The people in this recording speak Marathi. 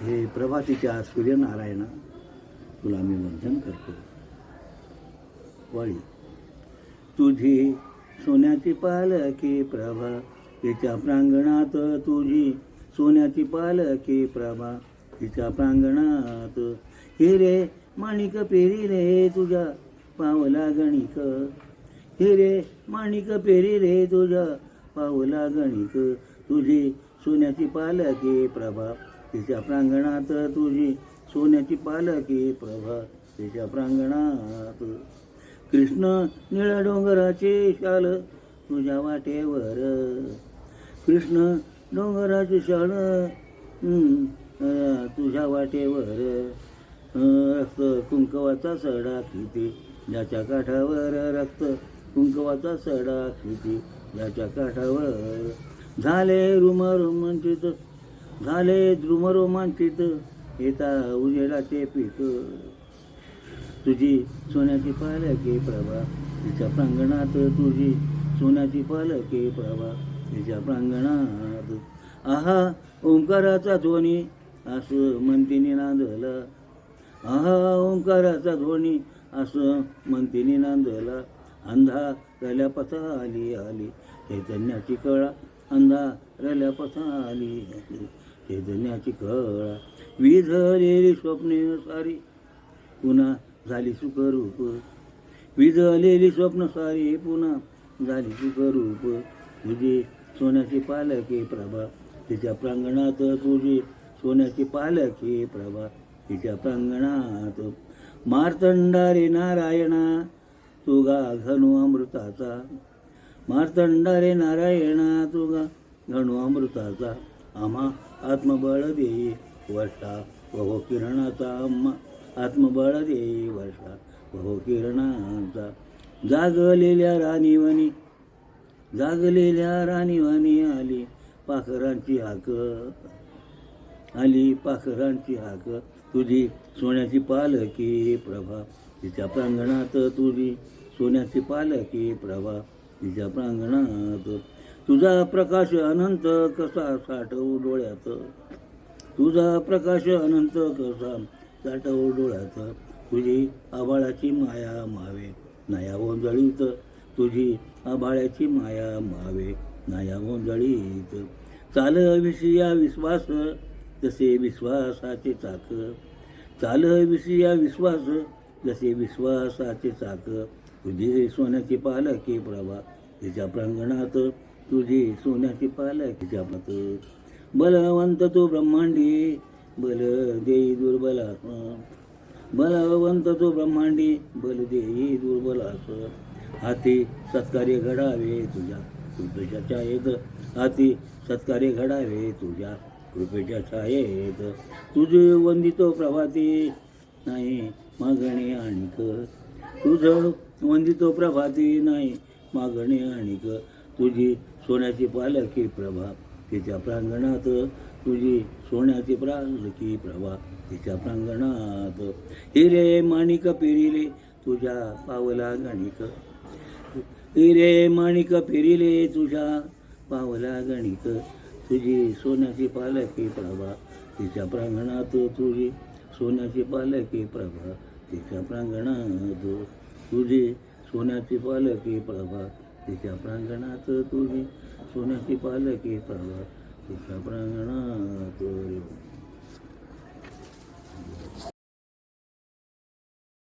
हे प्रभातीच्या सूर्यनारायणा तुला मी वंदन करतो. वळी तुझी सोन्याची पालकी प्रभा तिच्या प्रांगणात तुझी सोन्याची पालकी प्रभा तिच्या प्रांगणात हिरे माणिक पेरी रे तुझ्या पावला गणिक. हिरे माणिक पेरी रे तुझ्या पावला गणिक. तुझी सोन्याची पालकी प्रभा तिच्या प्रांगणात तुझी सोन्याची पालकी प्रभा. तिच्या प्रांगणात कृष्ण निळ्या डोंगराचे शाल तुझ्या वाटेवर. कृष्ण डोंगराचे शाल तुझ्या वाटेवर. रक्त कुंकवाचा सडा किती ज्याच्या काठावर रक्त कुंकवाचा सडा किती ज्याच्या काठावर झाले रुम रोमांचित झाले द्रुम रोमांचित येता उजेडाचे पीक तुझी सोन्याची पालके प्रभा तिच्या प्रांगणात तुझी सोन्याची पालके प्रभा तिच्या प्रांगणात. आहा ओंकाराचा ध्वनी असं म्हणतीने नांदला. आहा ओंकाराचा ध्वनी असं म्हणतीने नांदला. अंधा रल्या पथा आली. आली चैतन्याची कळा अंधा रल्या पथा आली आली. चैतन्याची कळा. विझलेली स्वप्ने सारी पुन्हा झाली सुखरूप. विजलेली स्वप्न सारी पुन्हा झाली सुखरूप. तुझे सोन्याचे पालकी प्रभा तिच्या प्रांगणात तुझे सोन्याचे पालकी प्रभा तिच्या प्रांगणात मार्तंडारे नारायणा तुगा घनु अमृताचा. मार्तंडारे नारायणा तुगा घनु अमृताचा. आम्हा आत्मबळ देई वर्षा वहो किरणाचा आम्हा आत्मबळ देई वर्षा वहो किरणाचा. जागलेल्या राणीवणी जागलेल्या राणीवाणी आली पाखरांची हाक. आली पाखरांची हाक. तुझी सोन्याची पालकी प्रभा तिच्या प्रांगणात तुझी सोन्याची पालकी प्रभा तिच्या प्रांगणात तुझा प्रकाश अनंत कसा साठवू डोळ्यात? तुझा प्रकाश अनंत कसा साठवू डोळ्यात? तुझी आबाळाची माया मावे नाया गोंधळीत. तुझी आबाळ्याची माया मावे नाया गोंधळीत. चाल विषया विश्वास जसे विश्वासाचे चाक. चाल विषया विश्वास जसे विश्वासाचे चाक. तुझी सोन्याची पालकी प्रभा तिच्या प्रांगणात. तुझी सोन्याची पालकीच्या मत बलवंत तो ब्रह्मांडी बल देई दुर्बलास बलवंत तो ब्रह्मांडी बल देई दुर्बलास हाती सत्कार्य घडावे तुझ्या कृपेच्या छायेत. हाती सत्कार्य घडावे तुझ्या कृपेच्या छायेत. तुझे वंदितो प्रभाती नाही मागणे आणिक. तुझं वंदितो प्रभाती नाही मागणे आणिक. तुझी सोन्याची पालखी प्रभा तिच्या प्रांगणात. तुझी सोन्याची पालखी प्रभा तिच्या प्रांगणात. हिरे माणिक पेरिले तुझ्या पावला गणिक. हिरे माणिक फिरिले तुझ्या पावला गणिक. तुझी सोन्याची पालखी प्रभा तिच्या प्रांगणात. तुझी सोन्याची पालखी प्रभा तिच्या प्रांगणात. तुझी सोन्याची पालखी प्रभा तिच्या प्रांगणात तुझी सोन्याची पालकी प्रभा तिच्या प्रांगणात